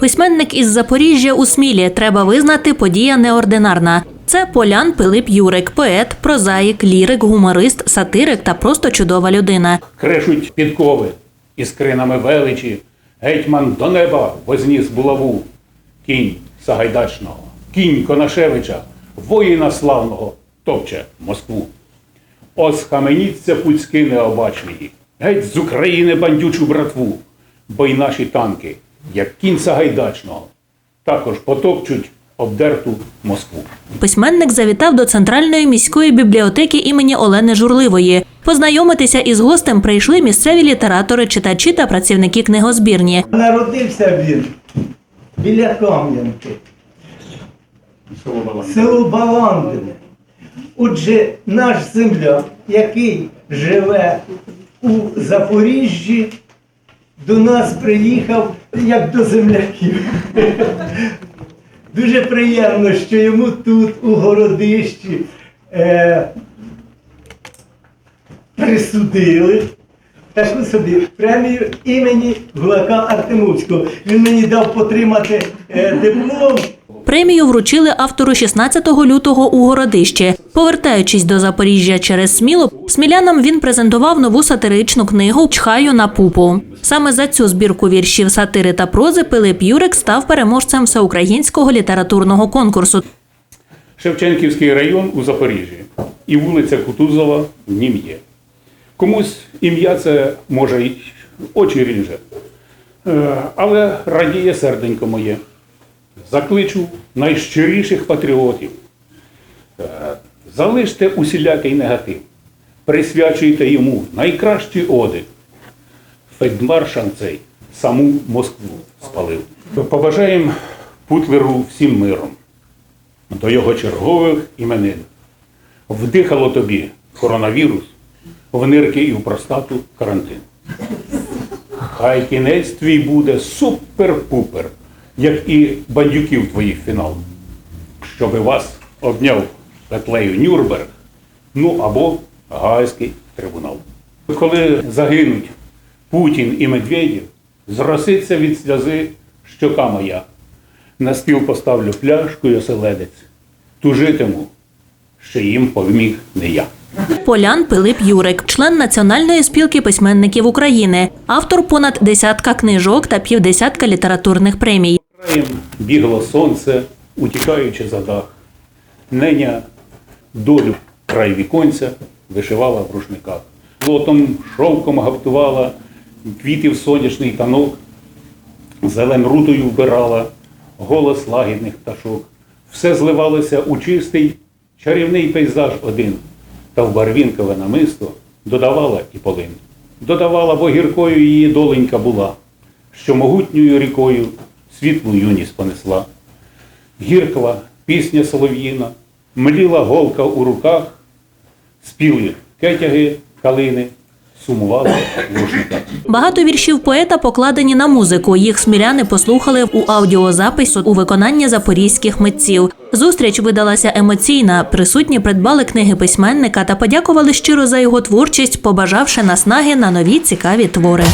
Письменник із Запоріжжя у Смілі треба визнати подія неординарна. Це Полян Пилип Юрик, поет, прозаїк, лірик, гуморист, сатирик та просто чудова людина. Крешуть підкови із кринами величі, гетьман до неба возніс булаву. Кінь Сагайдачного, кінь Конашевича, воїна славного, топче Москву. Осхаменіться пуцьки необачливі, геть з України бандючу братву, бо й наші танки, як кінь Сагайдачного, також потопчуть обдерту Москву. Письменник завітав до центральної міської бібліотеки імені Олени Журливої. Познайомитися із гостем прийшли місцеві літератори, читачі та працівники книгозбірні. Народився він біля Кам'янки, село Баландине. Отже, наш земляк, який живе у Запоріжжі, до нас приїхав як до земляків. Дуже приємно, що йому тут, у городищі, е, присудили таку собі премію імені Гулака Артемовського. Він мені дав потримати е, диплом. Премію вручили автору 16 лютого у городище. Повертаючись до Запоріжжя через Смілу, смілянам він презентував нову сатиричну книгу Чхаю на пупу. Саме за цю збірку віршів сатири та прози Пилип Юрик став переможцем всеукраїнського літературного конкурсу. Шевченківський район у Запоріжжі і вулиця Кутузова в нім є. Комусь ім'я це може й очі ріже, Е, але радіє серденько моє. Закличу найщиріших патріотів. Е, Залиште усілякий негатив, присвячуйте йому найкращі оди. Фельдмаршал цей саму Москву спалив. Побажаємо Путлеру всім миром до його чергових іменин. Вдихало тобі коронавірус, в нирки і в простату карантин. Хай кінець твій буде супер-пупер, як і бандюків твоїх фінал. Щоби вас обняв петлею Нюрнберг, ну або Гаазький трибунал. Коли загинуть Путін і Медведєв, зроситься від сльози щока моя. На стіл поставлю пляшку і оселедець. Тужитиму, що їм повміг не я. Полян Пилип Юрик, член Національної спілки письменників України, автор понад десятка книжок та півдесятка літературних премій. Краєм бігло сонце, утікаючи за дах. Неня долю край віконця вишивала в рушниках. Лотом шовком гаптувала, квітів сонячний танок, зелен рутою вбирала, голос лагідних пташок. Все зливалося у чистий, чарівний пейзаж один, та в барвінкове намисто додавала і полин. Додавала, бо гіркою її доленька була, що могутньою рікою світлу юність понесла. Гіркла пісня солов'їна, мліла голка у руках, спіли кетяги, калини, сумували в. Багато віршів поета покладені на музику. Їх сміляни послухали у аудіозапису у виконанні запорізьких митців. Зустріч видалася емоційна. Присутні придбали книги письменника та подякували щиро за його творчість, побажавши наснаги на нові цікаві твори.